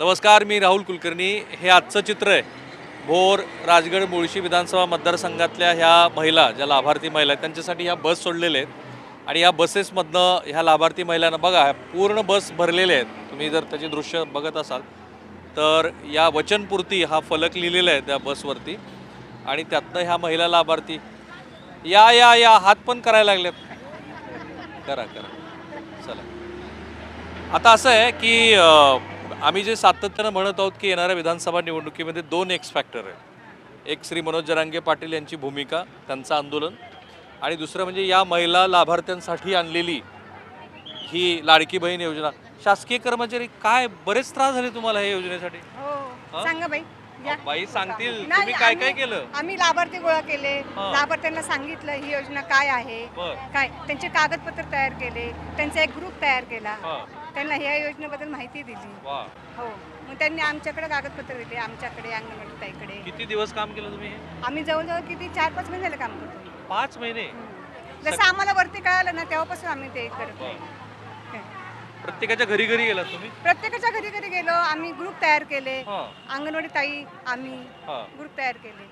नमस्कार मी राहुल कुलकर्णी. हे आजचं चित्र आहे. भोर राजगड मुळशी विधानसभा मतदारसंघातल्या ह्या महिला ज्या लाभार्थी महिला आहेत त्यांच्यासाठी ह्या बस सोडलेल्या आहेत. आणि या बसेसमधनं ह्या लाभार्थी महिलांना बघा पूर्ण बस भरलेले आहेत. तुम्ही जर त्याचे दृश्य बघत असाल तर या वचनपूर्ती हा फलक लिहिलेला आहे त्या बसवरती. आणि त्यातनं ह्या महिला लाभार्थी या या या हात पण करायला लागलेत. करा करा. चला. आता असं आहे की आम्ही जे सातत्यानं म्हणत आहोत की येणाऱ्या विधानसभा निवडणुकीमध्ये दोन एक्स फॅक्टर आहेत. एक श्री मनोज जरांगे पाटील यांची भूमिका त्यांचं आंदोलन आणि दुसरं म्हणजे या महिला लाभार्थ्यांसाठी आणलेली ही लाडकी बहीण योजना. शासकीय कर्मचारी काय बरेच त्रास झाले तुम्हाला या योजनेसाठी? हो सांगा बाई. बाई सांगतील. तुम्ही काय काय केलं? आम्ही लाभार्थी गोळा केले. लाभार्थ्यांना सांगितलं ही योजना काय आहे काय? त्यांचे कागदपत्र तयार केले त्यांचा एक ग्रुप तयार केला. त्यांना ह्या योजनेबद्दल माहिती दिली. वा. हो. मग त्यांनी आमच्याकडे कागदपत्र दिले आमच्याकडे अंगणवाडी ताईकडे. किती दिवस काम केलं तुम्ही हे? आम्ही जवळजवळ किती चार पाच महिने झाले काम करतो. पाच महिने. जसं आम्हाला वरती कळालं ना तेव्हापासून आम्ही ते करतो प्रत्येकाच्या घरी घरी गेलात तुम्ही? प्रत्येकाच्या घरी घरी गेलो आम्ही ग्रुप तयार केले. हा. अंगणवाडी ताई आम्ही हा. ग्रुप तयार केले.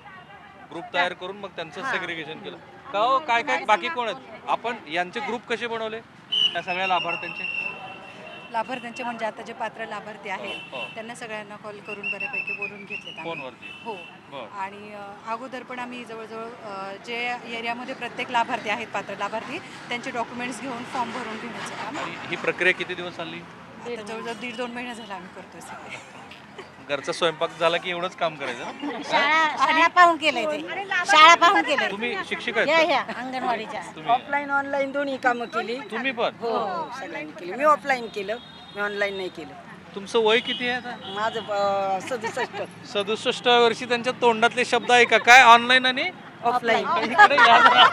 ग्रुप तयार करून मग त्यांचं. सेग्रिगेशन केलं. का हो? काय काय बाकी कोण आहेत? आपण यांचे ग्रुप कसे बनवले? त्या सगळ्या लाभार्थ्यांचे. लाभार्थ्यांचे म्हणजे आता जे पात्र लाभार्थी आहेत हो. त्यांना सगळ्यांना कॉल करून बऱ्यापैकी बोलून घेतलेत आम्ही. फोनवरती? हो. बर. आणि अ, अगोदर पण आम्ही जवळजवळ अ, जे एरियामध्ये प्रत्येक लाभार्थी आहेत पात्र लाभार्थी त्यांचे डॉक्युमेंट्स घेऊन फॉर्म भरून घेण्याचं काम. आणि ही प्रक्रिया किती दिवस चालली? आता जवळजवळ दीड दोन महिने झाले आम्ही करतोय सगळे. घरचा स्वयंपाक झाला की एवढंच काम करायचं? शाळा शाळा पाहून केलंय ते. शाळा पाहून केलंय. तुम्ही शिक्षक या आहेत ह्या अंगणवाडीच्या? तुम्ही ऑफलाईन ऑनलाईन दोन्ही कामं केली. तुम्ही पण? हो हो सगळ्यांनी केली. मी ऑफलाईन केलं मी ऑनलाईन नाही केलं. तुमचं वय किती आहे आता? माझं अं, सदुसष्ट. सदुसष्ट वर्षी त्यांच्या तोंडातले शब्द आहे का काय ऑनलाईन आणि? ऑफलाईन इकडे या. जरा.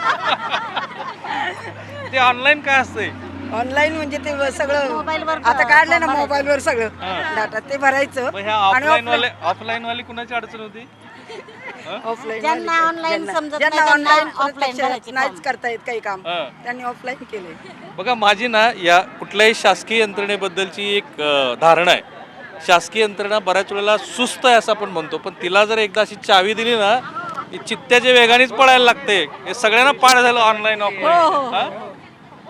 ते ऑनलाईन काय असतंय? ऑनलाईन म्हणजे ते सगळं. मोबाईलवर आता काढलं ना मोबाईलवर सगळं. डाटा ते भरायचं. मग ह्या ऑफलाईन वाले ऑफलाईन वाली कुणाची अडचण होती? ऑफलाईन ज्यांना online समजत नाही, ज्यांना त्यांना ऑनलाईन offline भरायचे नाहीच. करता येत काही काम. हा. त्यांनी ऑफलाईन केले. बघा माझी ना या कुठल्याही शासकीय यंत्रणेबद्दलची एक अ, धारणा आहे. शासकीय यंत्रणा बऱ्याच वेळेला सुस्त आहे असं आपण म्हणतो. पण तिला जर एकदा अशी चावी दिली ना की चित्त्याच्या वेगानेच पळायला लागते. हे सगळ्यांना पाड झालं ऑनलाईन ऑफलाईन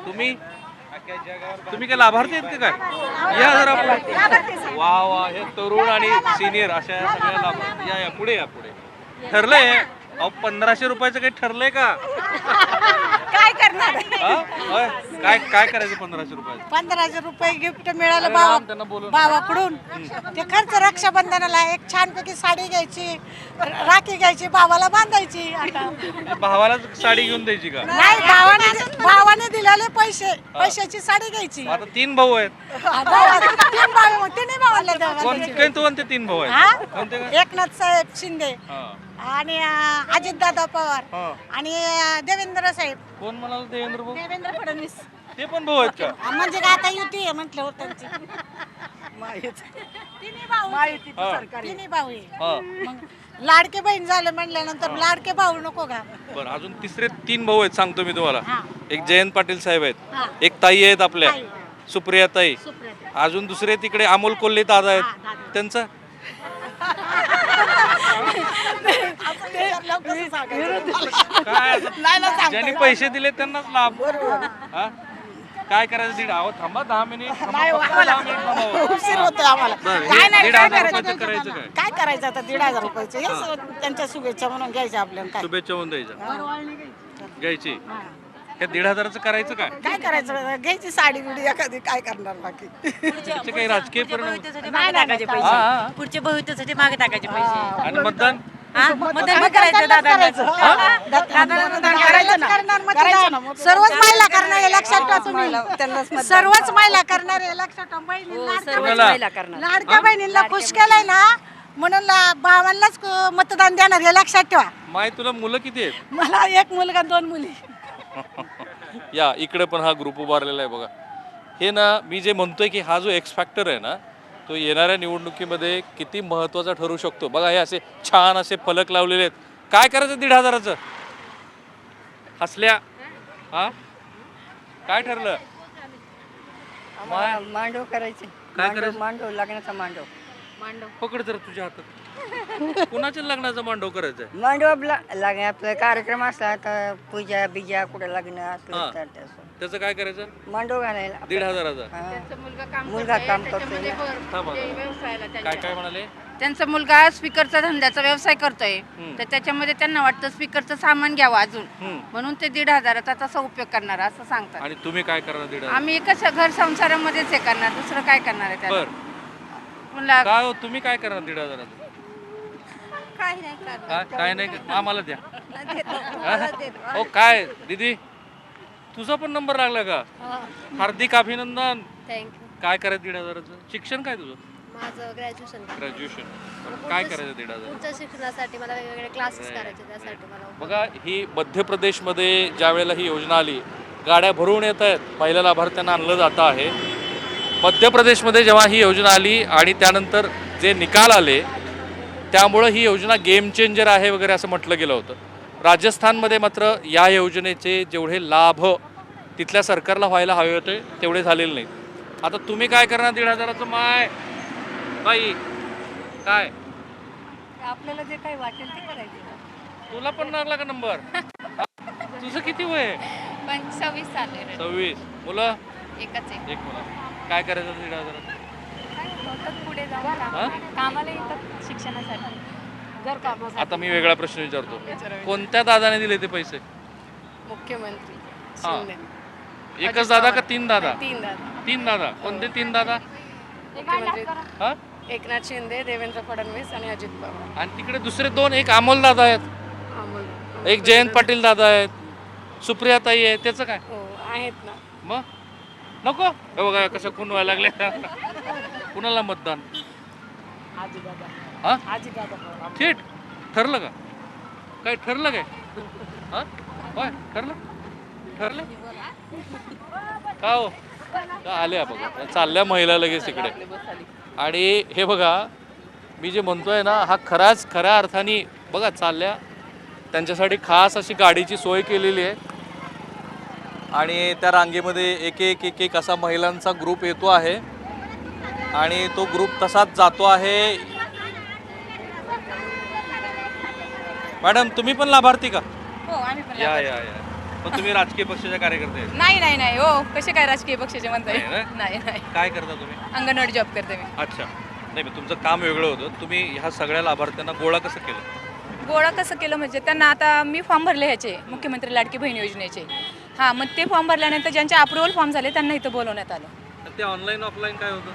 तुम्ही तुम्ही काय लाभार्थी आहेत का काय? या जरा. वा वा हे तरुण आणि सिनियर अशा या सगळ्या लाभार्थी या या पुढे या पुढे. ठरलंय. अहो पंधराशे रुपयाचं काही ठरलंय का? काय करणार? हा? होय? काय काय करायचं पंधराशे रुपयाचं पंधराशे रुपये गिफ्ट मिळालं बोलून. भावाकडून. ते खर्च रक्षाबंधनाला एक छानपैकी साडी घ्यायची राखी घ्यायची भावाला बांधायची आता. म्हणजे भावाला साडी घेऊन द्यायची का? नाही भावाने भावाने दिलेले पैसे पैशाची साडी घ्यायची. आता तीन भाऊ आहेत. तीन भाऊ मग तिन्ही भावाला कोण द्यावा तीन भाऊ हा? आहेत कोणते काय एकनाथ साहेब शिंदे हा. आणि अजित दादा पवार हा. आणि अं, देवेंद्र साहेब. कोण म्हणाल देवेंद्र भाऊ? देवेंद्र फडणवीस. ते पण भाऊ आहेत का? हा, म्हणजे काय आता युती आहे म्हटल्यावर त्यांची. माहीत. तिन्ही भाऊ माहितीचं हा. सरकार आहे. तिन्ही भाऊ आहे हा. मग लाडके बहीण झाले म्हटल्यानंतर लाडके भाऊ नको का? बरं अजून तिसरे तीन भाऊ आहेत सांगतो मी तुम्हाला. हा. एक जयंत पाटील साहेब हा. आहेत एक ताई आहेत आपल्या. ताई. सुप्रिया ताई. सुप्रिया अजून दुसरे तिकडे अमोल कोल्हे दादा आहेत. त्यांचं? काय? आता? ज्यांनी पैसे दिले त्यांनाच लाभ. हा? काय करायचं दीड? आहो थांबा दहा मिनिट. थांबा, फक्त दहा मिनिट थांबावं. उशीर होतोय आम्हाला. बरं, काय हे नाही दीड काय हजार करायचं रुपयाचं करायचं काय? काय करायचं आता दीड हजार रुपयाचे? हेच त्यांच्या शुभेच्छा म्हणून घ्यायच्या आपल्याला. काय? शुभेच्छा होऊन द्यायच्या. घ्यायची. हे दीड हजाराचं करायचं काय? काय करायचं? घ्यायची साडी बिडी एखादी काय करणार बाकी? त्याचे काही राजकीय परिणाम? मागे टाकायचे हा, पैसे. हा. पुढच्या भविष्यासाठी मागे टाकायचे पैसे. आणि मतदान? हा? मतदान मग करायचं दादा करायचं? ना? करायचं ना? मग. सर्वच महिला करणार हे लक्षात ठेवा तुम्ही. मतदान सर्वच महिला करणार हे लक्षात ठेवा. बहिणी लाडक्या बहिणीला खुश केलंय ना? म्हणून ला- भावांनाच क- मतदान देणार हे लक्षात ठेवा. माय तुला मुलं किती आहेत? मला एक मुलगा दोन मुली. या इकडे पण हा ग्रुप उभारलेला आहे बघा. हे ना मी जे म्हणतोय की हा जो एक्स फॅक्टर आहे ना तो येणाऱ्या निवडणुकीमध्ये किती महत्त्वाचा ठरू शकतो? बघा हे असे छान असे फलक लावलेले आहेत. काय करायचं दीड हजाराचं? हसल्या. हा? काय ठरलं? मा- मांडव करायचे. काय मांडव करायचं? मांडव लग्नाचा मांडव. पकड जर तुझ्या हातात. कुणाच्या लग्नाचा मांडव करायचा आहे मंडप लागणे आपलं कार्यक्रम असला तर पूजा बिजा कुठं लग्न हा. असलं तर तसं. त्याचं काय करायचं? मंडप घालायला. दीड हजाराचा. हा. मुलगा काम करतोय थांबा काय काय म्हणाले? त्यांचा मुलगा स्पीकरचा धंद्याचा व्यवसाय करतोय. हम्म. तर त्याच्यामध्ये त्यांना वाटतं स्पीकरचं सामान घ्यावं अजून. हम्म. म्हणून ते दीड हजाराचा तसा उपयोग करणार असं सांगतात. आणि तुम्ही काय करणार दीड हजार? आम्ही एकच घर संसारामध्येच हे करणार दुसरं काय करणार आहे त्याला? बर. म्हणलं काय हो तुम्ही काय करणार दीड हजाराचं? काही नाही करणार काय नाही का? आम्हाला द्या. हा? हो काय? दीदी तुझा पण नंबर लागला का? हार्दिक अभिनंदन. थँक्यू काय करायचं दीड हजाराचं? शिक्षण काय तुझं? माझं ग्रॅज्युएशन ग्रॅज्युएशन काय करायचं दीड हजार शिक्षणासाठी मला वेगवेगळे क्लासेस करायचे त्यासाठी मला बघा ही मध्य प्रदेशमध्ये ज्या वेळेला ही योजना आली गाड्या भरून येत आहेत. पहिल्या लाभार्थ्यांना आणलं जातं आहे. मध्य प्रदेशमध्ये जेव्हा ही योजना आली आणि त्यानंतर जे निकाल आले त्यामुळं ही योजना गेम चेंजर आहे वगैरे असं म्हटलं गेलं होतं. राजस्थानमध्ये मात्र या योजनेचे जेवढे लाभ तिथल्या सरकारला व्हायला हवे होते तेवढे झालेले नाहीत. आता तुम्ही काय करणार? दीड हजाराचं माय. बाई काय? आपल्याला जे काही वाटेल ते करायचं. तुला पण लागला का नंबर? तुझं किती वय? पण सव्वीस चालू सव्वीस. मुलं? एकच एक मुलं. काय करायचं दीड पुढे हा? कामाला येतात शिक्षणासाठी. आता मी वेगळा प्रश्न विचारतो. कोणत्या दादाने दिले ते पैसे? मुख्यमंत्री. हा. एकच दादा का तीन दादा? तीन दादा. तीन दादा. कोणते तीन दादा? मुख्यमंत्री. हा? एकनाथ शिंदे देवेंद्र फडणवीस आणि अजित पवार. आणि तिकडे दुसरे दोन एक अमोल दादा आहेत. अमोल. एक जयंत पाटील दादा आहेत. सुप्रिया ताई आहे त्याचं काय? हो आहेत ना. मग? नको? हे बघा कसं खून व्हायला लागले कुणाला मतदान? हा? थेट? ठरलं का? काय ठरलं काय? हा? होय ठरलं? ठरलं? का हो? का आल्या बघा. चालल्या महिला लगेच तिकडे आणि हे बघा मी जे म्हणतोय ना हा खराच खऱ्या अर्थाने बघा चालल्या. त्यांच्यासाठी खास अशी गाडीची सोय केलेली आहे. आणि त्या रांगेमध्ये एक एक एक एक असा महिलांचा ग्रुप येतो आहे. आणि तो ग्रुप तसाच जातो आहे. मॅडम तुम्ही पण लाभार्थी का? हो आम्ही पण या या या. तुम्ही राजकीय पक्षाच्या कार्यकर्ते आहेत? नाही नाही नाही हो कसे काय राजकीय पक्षाचे म्हणताय? नाही ना? नाही नाही. काय करता तुम्ही? अंगणवाडी जॉब करते मी. अच्छा. नाही तुमचं काम वेगळं होतं. तुम्ही ह्या सगळ्या लाभार्थ्यांना गोळा कसं केलं? गोळा कसं केलं म्हणजे त्यांना आता मी फॉर्म भरले ह्याचे मुख्यमंत्री लाडकी बहीण योजनेचे. हां मग ते फॉर्म भरल्यानंतर ज्यांचे अप्रुव्हल फॉर्म झाले त्यांना इथं बोलवण्यात आलं. ते ऑनलाईन ऑफलाईन काय होतं?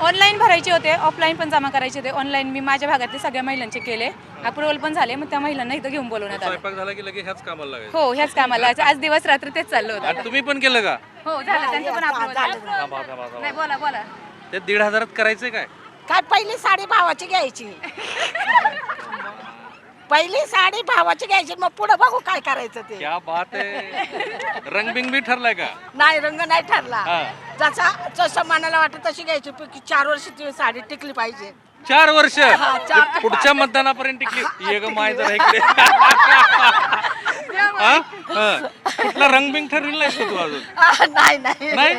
ऑनलाईन भरायचे होते ऑफलाईन पण जमा करायचे होते. ऑनलाईन मी माझ्या भागातले सगळ्या महिलांचे केले. अप्रुव्हल पण झाले मग त्या महिलांना इथं घेऊन बोलवण्यात आलं. स्वयंपाक झाला की लगेच ह्याच कामाला लागायचं? हो ह्याच कामाला आज दिवस रात्र तेच चाललं होतं. आणि तुम्ही पण केलं का? हो झालं. त्यांचं पण अप्रुव्हल थांबा थांबा थांबा. नाही बोला बोला. ते दीड हजारात करायचंय काय? काय पहिली साडी भावाची घ्यायची. पहिली साडी भावाची घ्यायची. मग पुढे बघू काय करायचं ते. क्या बात आहे. रंगबिंग बी ठरलाय का? नाही रंग नाही ठरला. हा. जसा जसं मनाला वाटत तशी घ्यायची पैकी चार वर्ष ती साडी टिकली पाहिजे. चार वर्ष? चार- पुढच्या मतदानापर्यंत टिकली. ये ग माय जरा इकडे. हा? हा. कुठला रंगबिंग ठरलेला नाहीस का तू अजून? आ, नाही नाही. नाही?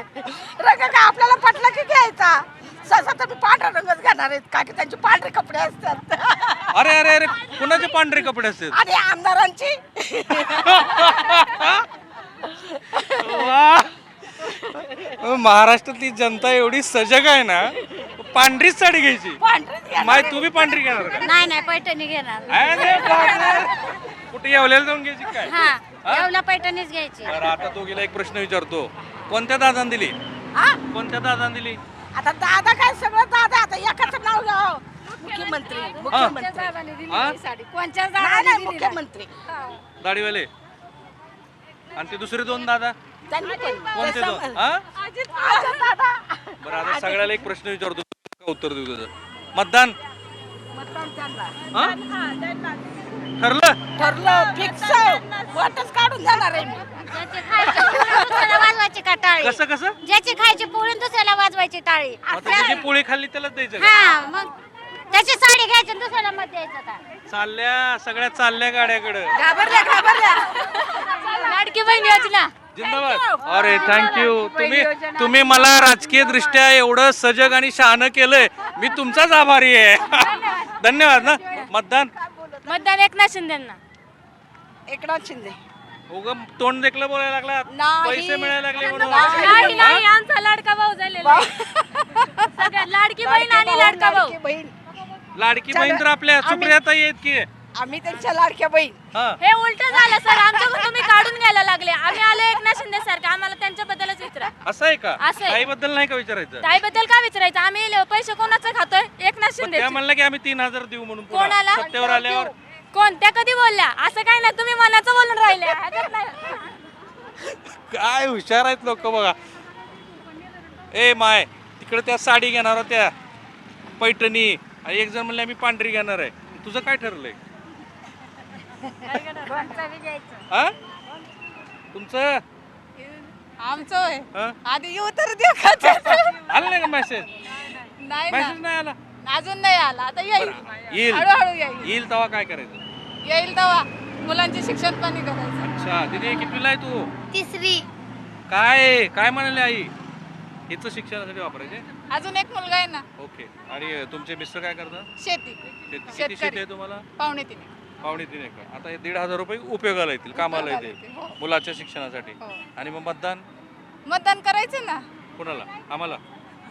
रंग काय आपल्याला पटला की घ्यायचा? सहसा तर मी पांढरा रंगच घेणार आहेत का की त्यांचे पांढरे कपडे असतात. अरे अरे अरे कुणाचे पांढरे कपडे असतात? आणि आमदारांची. वा. महाराष्ट्रातली जनता एवढी सजग आहे ना पांढरीच साडी घ्यायची. माय तू बी पांढरी घेणार का? नाही नाही पैठणी घेणार. अरे बापरे. कुठे येवलेला जाऊन घ्यायची काय? हा एवढ्या पैठणीच घ्यायची. बरं आता तो गेला एक प्रश्न विचारतो. कोणत्या दादान दिली? हा? कोणत्या दादान दिली? आता दादा काय सगळं दादा आता एकाच नाव घ्या. मुख्यमंत्री मुख्यमंत्री. हा? कोणच्या नाही, नाही, मुख्यमंत्री. दाढीवाले. आणि ते दुसरे दोन दादा? त्यांनी पण. कोणते दोन? हा? बरं आता सगळ्याला एक प्रश्न विचारतो. का उत्तर देऊ त्याचं. मतदान. हा? ठरलं? ठरलं फिक्स वाटच काढून जाणार आहे मी. ज्याची खायची पोळी दुसऱ्याला वाजवायची का टाळी? कसं कसं? ज्याची खायची पोळी दुसऱ्याला वाजवायची टाळी. आता पोळी खाल्ली त्यालाच द्यायचं का? हा मग त्याची साडी घ्यायची आणि दुसऱ्याला मत द्यायचं का चालल्या सगळ्या चालल्या गाड्याकडं. घाबरल्या घाबरल्या. लाडकी बहीण योजना. जिंदाबाद. अरे थँक्यू तुम्ही तुम्ही मला राजकीय दृष्ट्या एवढं सजग आणि शहाणं केलंय. मी तुमचाच आभारी आहे. धन्यवाद. ना? मतदान? मतदान एकनाथ शिंदेना. एकनाथ शिंदे. उगम तोंड देखलं बोलायला लागला नाही. पैसे मिळायला लागले म्हणून. नाही नाही आमचा लाडका भाऊ झालेला आहे. सगळ्यात लाडकी बहीण आणि लाडका भाऊ. लाडकी बहीण. लाडकी बहीण तर आपल्या सुप्रियाताई आहेत की? आम्ही त्यांच्या लाडक्या बहीण. हा. हे उलट झालं सर. आमच्याकडून तुम्ही काढून घ्यायला लागले. आम्ही आलो एकनाथ शिंदे सारखं आम्हाला त्यांच्याबद्दलच विचारा. असं आहे का? असं आहे. ताईबद्दल नाही का विचारायचं? ताईबद्दल काय विचारायचं? आम्ही ल- पैसे कोणाचं खातोय? एकनाथ पण शिंदे त्या म्हणलं की आम्ही तीन हजार देऊ म्हणून पुन्हा. कोणाला? सत्तेवर आल्यावर. कोण? त्या कधी बोलल्या? असं काय नाही. तुम्ही मनाचं बोलून राहिले. ह्याच्यात नाही. काय हुशार आहेत लोक बघा. ए माय तिकडे त्या साडी घेणार होत्या. पैठणी. आणि एक जण म्हणले आम्ही पांढरी घेणार आहे. तुझं काय ठरलंय? हा? तुमचं? आमचं होय. हा? आधी येऊ तर दे का आलं नाही का मेसेज नाही मेसेज नाही आला? अजून नाही आला. आता येईल. येईल. हळूहळू येईल. येईल तेव्हा काय करायचं? येईल तेव्हा. मुलांचे शिक्षण पाणी करायचं. अच्छा दिदी कितवीला आहे तू? तिसरी. काय काय म्हणाले आई? हिचं शिक्षणासाठी वापरायचे? अजून एक मुलगा आहे ना. ओके. आणि तुमचे मिस्टर काय करतात? शेती. शेती किती शेतकरी. शेती आहे तुम्हाला? पावणे तिने. पावणे तीन एकर. आता हे दीड हजार रुपये उपयोगाला येतील कामाला येतील हो. मुलाच्या शिक्षणासाठी. हो. आणि मग मतदान? मतदान करायचं ना. कुणाला? आम्हाला?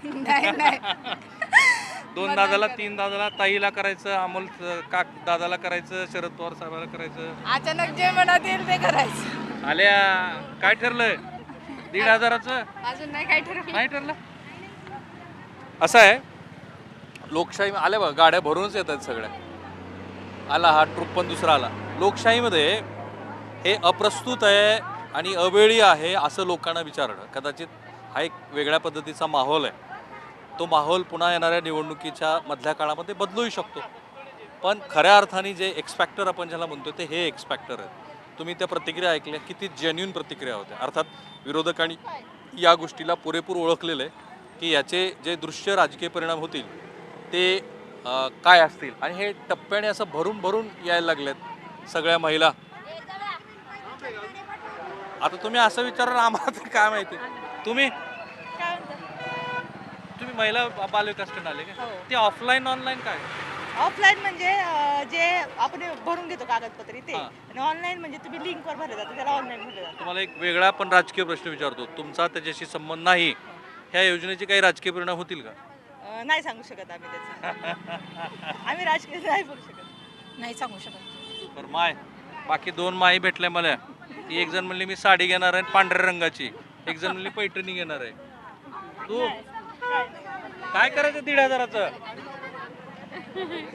नाही नाही. दोन दादाला तीन दादाला ताईला करायचं अमोल काक दादाला करायचं शरद पवार साहेबाला करायचं. अचानक जे मनात येईल ते करायचं. आल्या काय ठरलंय? दीड हजाराचं? अजून नाही काय ठरवलं. नाही ठरलं? असं आहे. लोकशाही आल्या बघा गाड्या भरूनच येतात सगळ्या. आला हा ट्रूप पण दुसरा आला. लोकशाहीमध्ये हे अप्रस्तुत आहे आणि अवेळी आहे असं लोकांना विचारणं. कदाचित हा एक वेगळ्या पद्धतीचा माहोल आहे. तो माहोल पुन्हा येणाऱ्या निवडणुकीच्या मधल्या काळामध्ये बदलूही शकतो. पण खऱ्या अर्थाने जे एक्सपॅक्टर आपण ज्याला म्हणतो ते हे एक्सपॅक्टर आहे. तुम्ही त्या प्रतिक्रिया ऐकल्या किती जेन्युन प्रतिक्रिया होत्या. अर्थात विरोधकांनी या गोष्टीला पुरेपूर ओळखलेलं आहे की याचे जे दृश्य राजकीय परिणाम होतील ते काय असतील? आणि हे टप्प्याने असं भरून भरून यायला लागलेत सगळ्या महिला. आता तुम्ही असं विचारा आम्हाला तर काय माहिती. तुम्ही? तुम्ही महिला बालविकास आले का? ते ऑफलाईन ऑनलाईन काय? ऑफलाईन म्हणजे जे आपण भरून घेतो कागदपत्रे ते हा. आणि ऑनलाईन म्हणजे तुम्ही लिंकवर भरलं जातं त्याला ऑनलाईन भरलं जातं तुम्हाला एक वेगळा पण राजकीय प्रश्न विचारतो. तुमचा त्याच्याशी संबंध नाही. ह्या योजनेचे काही राजकीय परिणाम होतील का? नाही सांगू शकत आम्ही त्याचं. आम्ही राजकीय नाही बोलू शकत. नाही सांगू शकत. बरं माय बाकी दोन माई भेटल्या मला. ती एक जण म्हणली मी साडी घेणार आहे पांढऱ्या रंगाची. एक जण म्हणली पैठणी घेणार आहे. तू? काय करायचं दीड हजाराचं?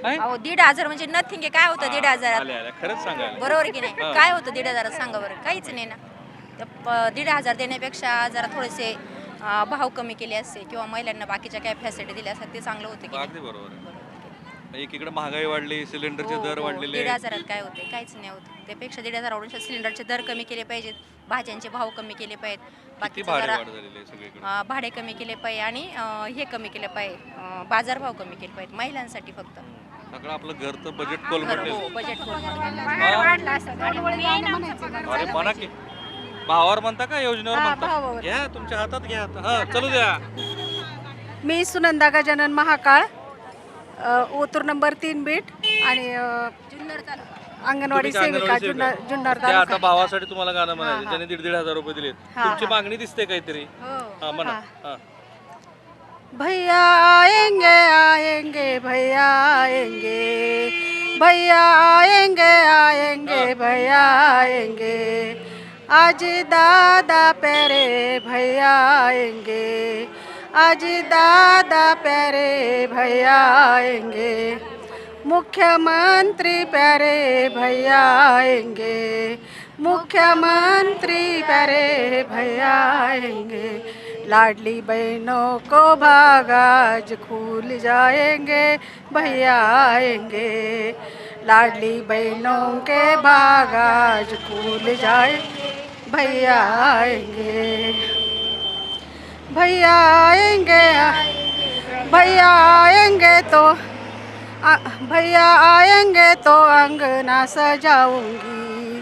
काय? अहो दीड हजार म्हणजे नथिंग आहे. काय होतं दीड हजारात आल्या आल्या खरंच सांगायला. बरोबर की नाही? हा. काय होतं दीड हजारात सांगा बरं. काहीच नाही ना. तर प- दीड हजार देण्यापेक्षा जरा थोडेसे अं, भाव कमी केले असते किंवा महिलांना बाकीच्या काय फॅसिलिटी दिल्या असतात ते चांगलं होतं की नाही? अगदी बरोबर आहे. एकीकडे महागाई वाढली सिलेंडरचे हो, दर हो. वाढलेले दीड आहेत. हजारात काय होते काहीच नाही होत. त्यापेक्षा दीड हजारावरून सिलेंडरचे दर कमी केले पाहिजेत. भाज्यांचे भाव कमी केले पाहिजेत. किती बाकीचं भाडे जरा वाढ झालेली आहे सगळीकडे? अं, भाडे कमी केले पाहिजे आणि अं, हे कमी केले पाहिजे. अं, बाजारभाव कमी केले पाहिजे महिलांसाठी फक्त. सगळं आपलं घरचं बजेट हो कोलमडलेलं बजेट अरे म्हणा की. भावावर म्हणता का? योजनेवर म्हणता? घ्या तुमच्या हातात घ्या हा चलू द्या. मी सुनंदा गजानन महाकाळ अ, ओतूर नंबर तीन बीट आणि अ, अंगणवाडी तुम्ही सेविका अंगणवाडी जुन्नर सेविका. जुन्नर त्या आता तालुका. भावासाठी तुम्हाला गाणं म्हणायचं. ज्याने दीड दीड हजार रुपये दिले हा, तुमची हा. मागणी दिसते काहीतरी? हा म्हणा. हा. भैया आएंगे आएंगे भैया आएंगे. भैया आएंगे आएंगे भैया आएंगे. आज दादा प्यारे भैया आएँगे। आज दादा प्यारे भैया आएँगे। मुख्यमंत्री प्यारे भैया आएँगे। मुख्यमंत्री प्यारे भैया आएँगे। लाडली बहनों को भागाज खुल जाएँगे, भैया आएँगे। लाडली बहनों के भागाज खुल जाए भैया आएंगे। भैया आएंगे भैया आएंगे तो भैया आएंगे तो अंगना सजाऊंगी।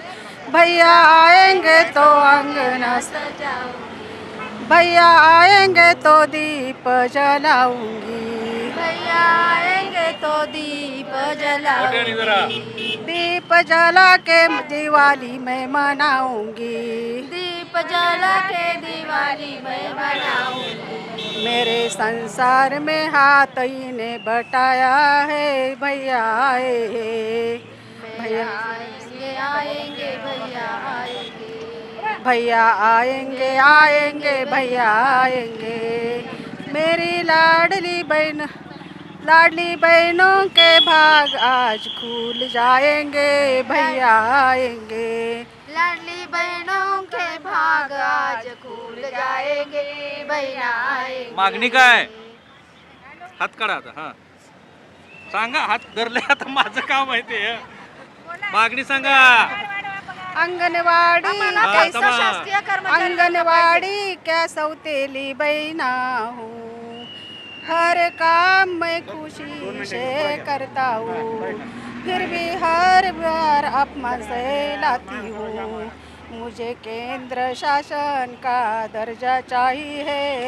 भैया आएंगे तो अंगना सजाऊंगी। भैया आएँगे तो दीप जलाऊँगी। भैया आएँगे तो दीप जरा। दीप जला के दिवाली में मनाऊँगी। दीप जला के दिवाली में मनाऊँगी। मेरे संसार में हाथ ही ने बटाया है भैया आए भैया आएँगे भैया आएँगे भैया आएंगे आएंगे भैया आएंगे। मेरी लाडली बहन लाडली बहनों के भाग आज खुल जाएंगे भैया आएंगे। लाडली बहनों के भाग आज खुल जाएंगे भैया आएंगे। मागणी काय? हात काढा आता हा. सांगा हात धरले आता माझं काम आहे ते. मागणी सांगा. अंगनवाड़ी हाँ, कैसा तमा. शासकीय कर्मचारी आंगनवाड़ी क्या सौतेली बहना हूँ हर काम मैं खुशी से करता हूँ फिर भी हर बार अपमान से लाती हूँ मुझे केंद्र शासन का दर्जा चाहिए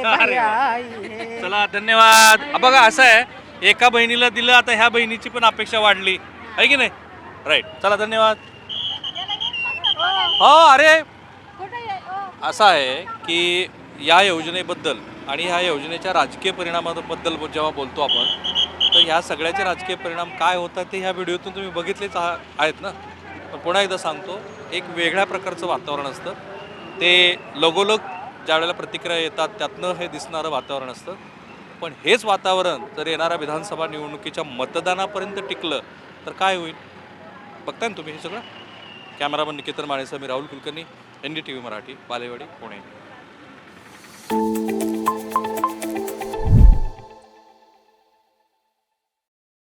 भैया आइए चला धन्यवाद हा, बघा असं आहे एका बहिणीला दिलं आता ह्या बहिणीची पण अपेक्षा वाढली आहे की नाही राईट चला धन्यवाद हो अरे. असं आहे की या योजनेबद्दल आणि ह्या योजनेच्या राजकीय परिणामाबद्दल जेव्हा बोलतो आपण तर ह्या सगळ्याचे राजकीय परिणाम काय होतात ते ह्या व्हिडिओतून तुम्ही बघितलेच आहा- आहेत ना? पण पुन्हा एकदा सांगतो एक वेगळ्या प्रकारचं वातावरण असतं. ते लगोलग ज्यावेळेला प्रतिक्रिया येतात त्यातनं हे दिसणारं वातावरण असतं. पण हेच वातावरण जर येणाऱ्या विधानसभा निवडणुकीच्या मतदानापर्यंत टिकलं तर काय होईल? बघताय ना तुम्ही हे सगळं? कॅमेरामन निकेतन माणेसह मी Rahul Kulkarni N D T V Marathi Balewadi Pune.